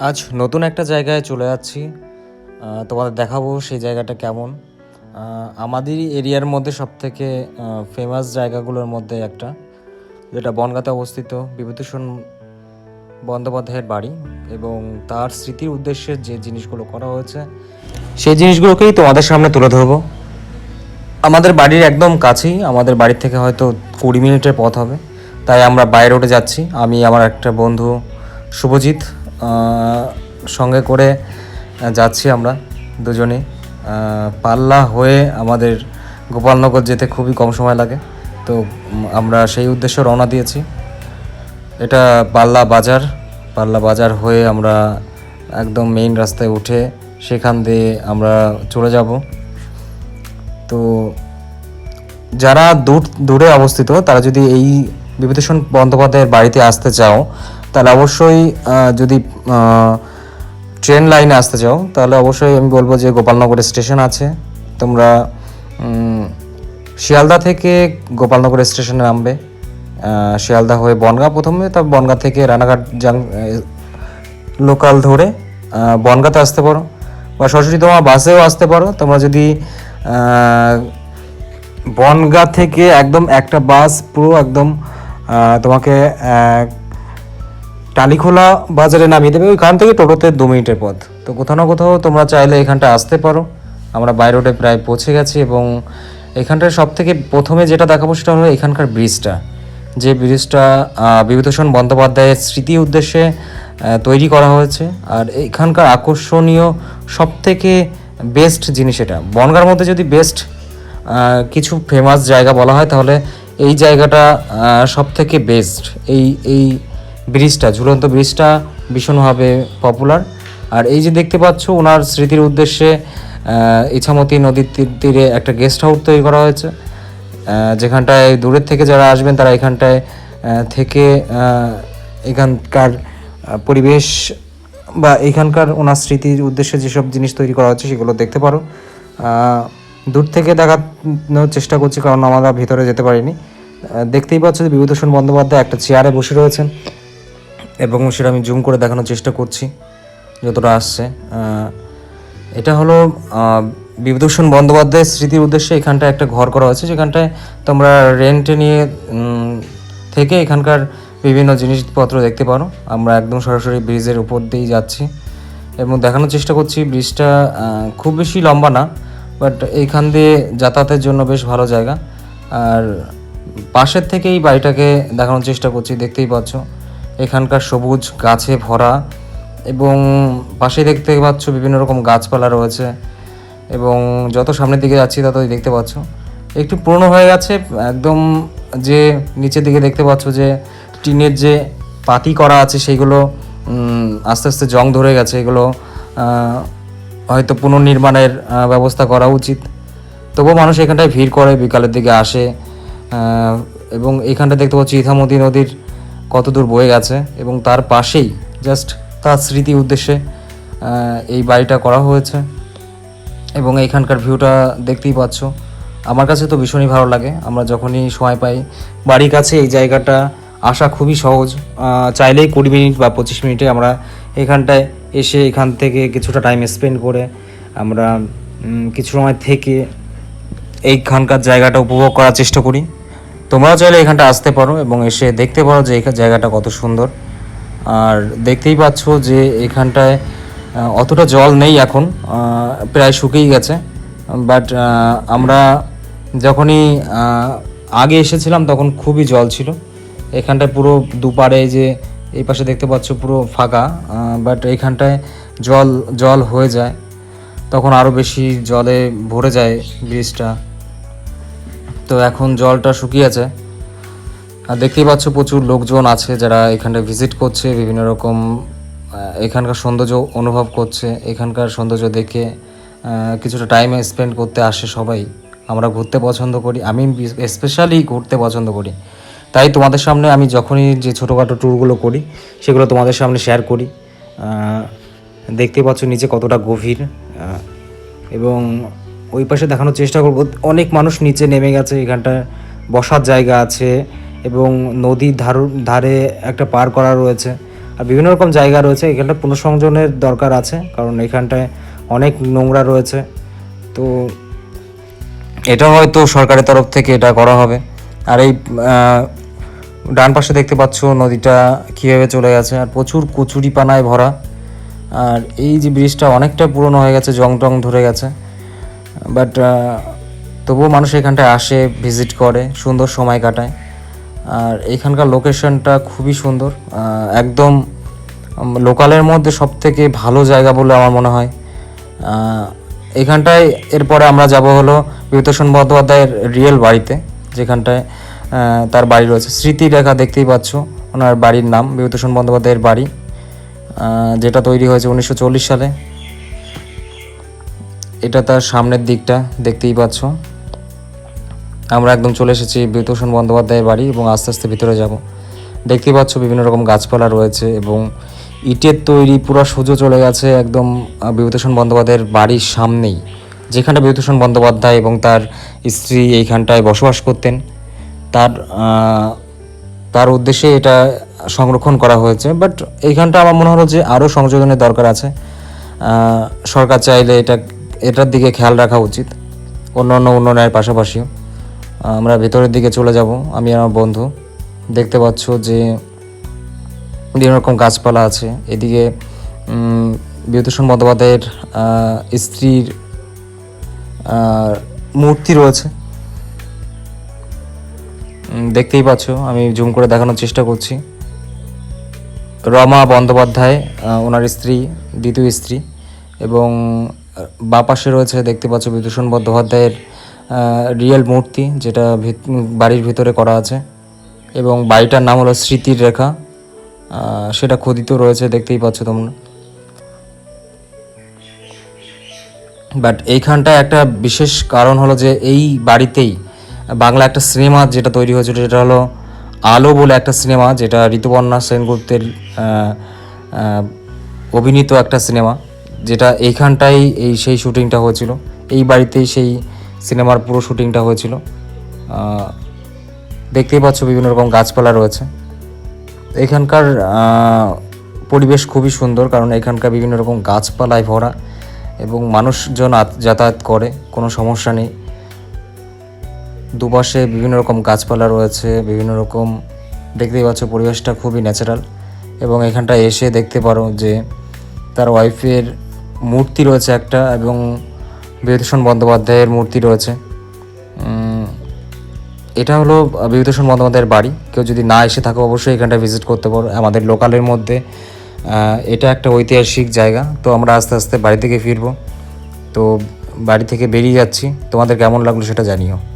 আজ নতুন একটা জায়গায় চলে যাচ্ছি। তোমাদের দেখাবো সেই জায়গাটা কেমন। আহ, আমাদের এরিয়ার মধ্যে সব থেকে ফেমাস জায়গাগুলোর মধ্যে একটা যেটা বনগাঁতে অবস্থিত বিভূতিভূষণ বন্দ্যোপাধ্যায়ের বাড়ি এবং তার স্মৃতির উদ্দেশ্যে যে জিনিসগুলো করা হয়েছে সেই জিনিসগুলোকেই তোমাদের সামনে তুলে ধরবো। আমাদের বাড়ির একদম কাছেই আমাদের বাড়ি থেকে হয়তো কুড়ি মিনিটের পথ হবে। তাই আমরা বাই রোডে যাচ্ছি। আমি আমার একটা বন্ধু শুভজিৎ সঙ্গে করে যাচ্ছি আমরা দুজনে পাল্লা হয়ে আমাদের গোপালনগর যেতে খুবই কম সময় লাগে। তো আমরা সেই উদ্দেশ্যে রওনা দিয়েছি। এটা পাল্লা বাজার। পাল্লা বাজার হয়ে আমরা একদম মেইন রাস্তায় উঠে সেখান দিয়ে আমরা চলে যাব। তো, যারা দূর, দূরে অবস্থিত, তারা যদি এই বিভূতিভূষণ বন্দ্যোপাধ্যায়ের বাড়িতে আসতে চাও তাহলে অবশ্যই যদি ট্রেন লাইনে আসতে চাও, তাহলে অবশ্যই আমি বলব যে গোপালনগর স্টেশন আছে। তোমরা শিয়ালদা থেকে গোপালনগর স্টেশনে নামবে। শিয়ালদা হয়ে বনগাঁ প্রথমে, তারপর বনগাঁ থেকে রানাঘাট জাং লোকাল ধরে বনগাঁতে আসতে পারো। বা সরাসরি তোমার বাসেও আসতে পারো। তোমরা যদি বনগাঁ থেকে একদম একটা বাস পুরো একদম তোমাকে টালিখোলা বাজারে নামিয়ে দেবে, ওইখান থেকে টোটোতে দু মিনিটের পথ। তো কোথাও না কোথাও তোমরা চাইলে এখানটা আসতে পারো। আমরা বাই রোডে প্রায় পৌঁছে গেছি এবং এখানটার সব থেকে প্রথমে যেটা দেখাবো সেটা হলো এখানকার ব্রিজটা। যে ব্রিজটা বিভূতিভূষণ বন্দ্যোপাধ্যায়ের স্মৃতি উদ্দেশ্যে তৈরি করা হয়েছে। আর এখানকার আকর্ষণীয় সব থেকে বেস্ট জিনিস এটা। বনগার মধ্যে যদি বেস্ট কিছু ফেমাস জায়গা বলা হয়, তাহলে এই জায়গাটা সব থেকে বেস্ট এই এই ব্রিজটা, ঝুলন্ত ব্রিজটা ভীষণভাবে পপুলার আর এই যে দেখতে পাচ্ছ, ওনার স্মৃতির উদ্দেশ্যে ইছামতি নদীর তীর- একটা গেস্ট হাউস তৈরি করা হয়েছে। যেখানটায় দূরের থেকে যারা আসবেন, তারা এখানটায় থেকে এখানকার পরিবেশ বা এখানকার ওনার স্মৃতির উদ্দেশ্যে যেসব জিনিস তৈরি করা হচ্ছে, সেগুলো দেখতে পারো। দূর থেকে দেখানোর চেষ্টা করছি, কারণ আমরা ভিতরে যেতে পারিনি। দেখতেই পাচ্ছ যে বিভূতিভূষণ বন্দ্যোপাধ্যায় একটা চেয়ারে বসে রয়েছেন। এবং সেটা আমি জুম করে দেখানোর চেষ্টা করছি যতটা আসছে। এটা হলো আহ, বিভূতিভূষণ বন্দ্যোপাধ্যায়ের স্মৃতির উদ্দেশ্যে এখানটায় একটা ঘর করা হয়েছে যেখানটায় তোমরা রেন্টে নিয়ে থেকে এখানকার বিভিন্ন জিনিসপত্র দেখতে পারো। আমরা একদম সরাসরি ব্রিজের উপর দিয়েই যাচ্ছি এবং দেখানোর চেষ্টা করছি। ব্রিজটা খুব বেশি লম্বা না বাট এইখান দিয়ে যাতায়াতের জন্য বেশ ভালো জায়গা। আর পাশের থেকেই বাড়িটাকে দেখানোর চেষ্টা করছি দেখতেই পাচ্ছ। এখানকার সবুজ গাছে ভরা এবং পাশে দেখতে পাচ্ছ বিভিন্ন রকম গাছপালা রয়েছে এবং যত সামনের দিকে যাচ্ছি ততই দেখতে পাচ্ছ। একটু পুরনো হয়ে গেছে, একদম যে নিচের দিকে দেখতে পাচ্ছ যে টিনের যে পাতি করা আছে সেইগুলো আস্তে আস্তে জং ধরে গেছে। এগুলো হয়তো পুনর্নির্মাণের ব্যবস্থা করা উচিত। তবুও মানুষ এখানটায় ভিড় করে, বিকালের দিকে আসে এবং এখানটা দেখতে পাচ্ছি ইথামতি নদীর কত দূর বয়ে গেছে এবং তার পাশেই জাস্ট তার স্মৃতি উদ্দেশ্যে এই বাড়িটা করা হয়েছে। এবং এইখানকার ভিউটা দেখতেই পাচ্ছ। আমার কাছে তো ভীষণই ভালো লাগে। আমরা যখনই সময় পাই, বাড়ির কাছে এই জায়গাটা আসা খুবই সহজ। চাইলেই কুড়ি মিনিট বা পঁচিশ মিনিটে আমরা এখানটায় এসে এখান থেকে কিছুটা টাইম স্পেন্ড করে আমরা কিছু সময় থেকে এইখানকার জায়গাটা উপভোগ করার চেষ্টা করি। তোমরাও চাইলে এখানটা আসতে পারো এবং এসে দেখতে পারো যে জায়গাটা কত সুন্দর। আর দেখতেই পাচ্ছ যে এখানটায় অতটা জল নেই এখন প্রায় শুকিয়ে গেছে। বাট আমরা যখনই আগে এসেছিলাম তখন খুবই জল ছিল। এখানটায় পুরো দুপারে যে এই পাশে দেখতে পাচ্ছ পুরো ফাঁকা বাট এইখানটায় জল জল হয়ে যায়। তখন আরও বেশি জলে ভরে যায় ব্রিজটা। তো এখন জলটা শুকিয়েছে আর দেখতেই পাচ্ছ প্রচুর লোকজন আছে যারা এখানে ভিজিট করছে, বিভিন্ন রকম এখানকার সৌন্দর্য অনুভব করছে, এখানকার সৌন্দর্য দেখে কিছুটা টাইম স্পেন্ড করতে আসে সবাই। আমরা ঘুরতে পছন্দ করি, আমি স্পেশালি ঘুরতে পছন্দ করি। তাই তোমাদের সামনে আমি যখনই যে ছোটোখাটো ট্যুরগুলো করি, সেগুলো তোমাদের সামনে শেয়ার করি। দেখতে পাচ্ছ নিচে কতটা গভীর এবং ওই পাশে দেখানোর চেষ্টা করব। অনেক মানুষ নিচে নেমে গেছে, এখানটায় বসার জায়গা আছে এবং নদীর ধার, ধারে একটা পার করা রয়েছে আর বিভিন্ন রকম জায়গা রয়েছে। এখানটা পুনঃসংযোজনের দরকার আছে কারণ এখানটায় অনেক নোংরা রয়েছে। তো এটা হয়তো সরকারের তরফ থেকে এটা করা হবে। আর এই ডান পাশে দেখতে পাচ্ছ নদীটা কীভাবে চলে গেছে আর প্রচুর কচুরি পানায় ভরা। আর এই যে ব্রিজটা অনেকটা পুরনো হয়ে গেছে, জং টং ধরে গেছে। বাট তবুও মানুষ এখানটায় আসে ভিজিট করে, সুন্দর সময় কাটায়। আর এখানকার লোকেশনটা খুবই সুন্দর। একদম লোকালের মধ্যে সব থেকে ভালো জায়গা বলে আমার মনে হয়। এখানটায় এরপরে আমরা যাব হলো বিভূতিভূষণ বন্দ্যোপাধ্যায়ের রিয়েল বাড়িতে, যেখানটায় তার বাড়ি রয়েছে। স্মৃতিরেখা দেখতেই পাচ্ছ, ওনার বাড়ির নাম, বিভূতিভূষণ বন্দ্যোপাধ্যায়ের বাড়ি। যেটা তৈরি হয়েছে উনিশশো চল্লিশ সালে। এটা তার সামনের দিকটা দেখতেই পাচ্ছ। আমরা একদম চলে এসেছি বিভূতিভূষণ বন্দ্যোপাধ্যায়ের বাড়ি এবং আস্তে আস্তে ভিতরে যাব। দেখতেই পাচ্ছ বিভিন্ন রকম গাছপালা রয়েছে এবং ইটের তৈরি পুরো সোজো চলে গেছে একদম আহ, বিভূতিভূষণ বন্দ্যোপাধ্যায়ের বাড়ির সামনেই। যেখানটা বিভূতিভূষণ বন্দ্যোপাধ্যায় এবং তার স্ত্রী এইখানটায় বসবাস করতেন। তার তার উদ্দেশ্যে এটা সংরক্ষণ করা হয়েছে। বাট এইখানটা আমার মনে হলো যে আরও সংযোজনের দরকার আছে। সরকার চাইলে এটা এটার দিকে খেয়াল রাখা উচিত। অন্য অন্য উন্নয়নের পাশাপাশিও আমরা ভেতরের দিকে চলে যাব আমি আমার বন্ধু। দেখতে পাচ্ছ যে বিভিন্ন রকম গাছপালা আছে। এদিকে উম, বিভূতিভূষণ বন্দ্যোপাধ্যায়ের স্ত্রীর মূর্তি রয়েছে। দেখতেই পাচ্ছ আমি জুম করে দেখানোর চেষ্টা করছি। রমা বন্দ্যোপাধ্যায় ওনার স্ত্রী দ্বিতীয় স্ত্রী এবং বাঁ পাশে রয়েছে, দেখতে পাচ্ছ বিভূষণ বন্দ্যোপাধ্যায়ের রিয়েল মূর্তি, যেটা বাড়ির ভিতরে করা আছে। এবং বাড়িটার নাম হলো স্মৃতির রেখা। সেটা খোদিত রয়েছে, দেখতেই পাচ্ছ তোমরা। বাট এইখানটায় একটা বিশেষ কারণ হলো যে, এই বাড়িতেই বাংলা একটা সিনেমা যেটা তৈরি হয়েছিল, সেটা হলো আলো বলে একটা সিনেমা, যেটা ঋতুপর্ণা সেনগুপ্তের অভিনীত একটা সিনেমা। যেটা এইখানটাই এই সেই শুটিংটা হয়েছিল। এই বাড়িতেই সেই সিনেমার পুরো শুটিংটা হয়েছিল। দেখতেই পাচ্ছ বিভিন্ন রকম গাছপালা রয়েছে। এখানকার পরিবেশ খুবই সুন্দর কারণ এখানকার বিভিন্ন রকম গাছপালায় ভরা এবং মানুষজন যাতায়াত করে, কোনো সমস্যা নেই। দুপাশে বিভিন্ন রকম গাছপালা রয়েছে, বিভিন্ন রকম দেখতেই পাচ্ছ পরিবেশটা খুবই ন্যাচারাল এবং এখানটা এসে দেখতে পারো যে তার ওয়াইফের মূর্তি রয়েছে একটা এবং বিভূতিভূষণ বন্দ্যোপাধ্যায়ের মূর্তি রয়েছে। এটা হলো বিভূতিভূষণ বন্দ্যোপাধ্যায়ের বাড়ি। কেউ যদি না এসে থাকো অবশ্যই এখানটা ভিজিট করতে পারো। আমাদের লোকালের মধ্যে এটা একটা ঐতিহাসিক জায়গা। তো আমরা আস্তে আস্তে বাড়ি থেকে ফিরবো। তো বাড়ি থেকে বেরিয়ে যাচ্ছি। তোমাদের কেমন লাগল সেটা জানিও।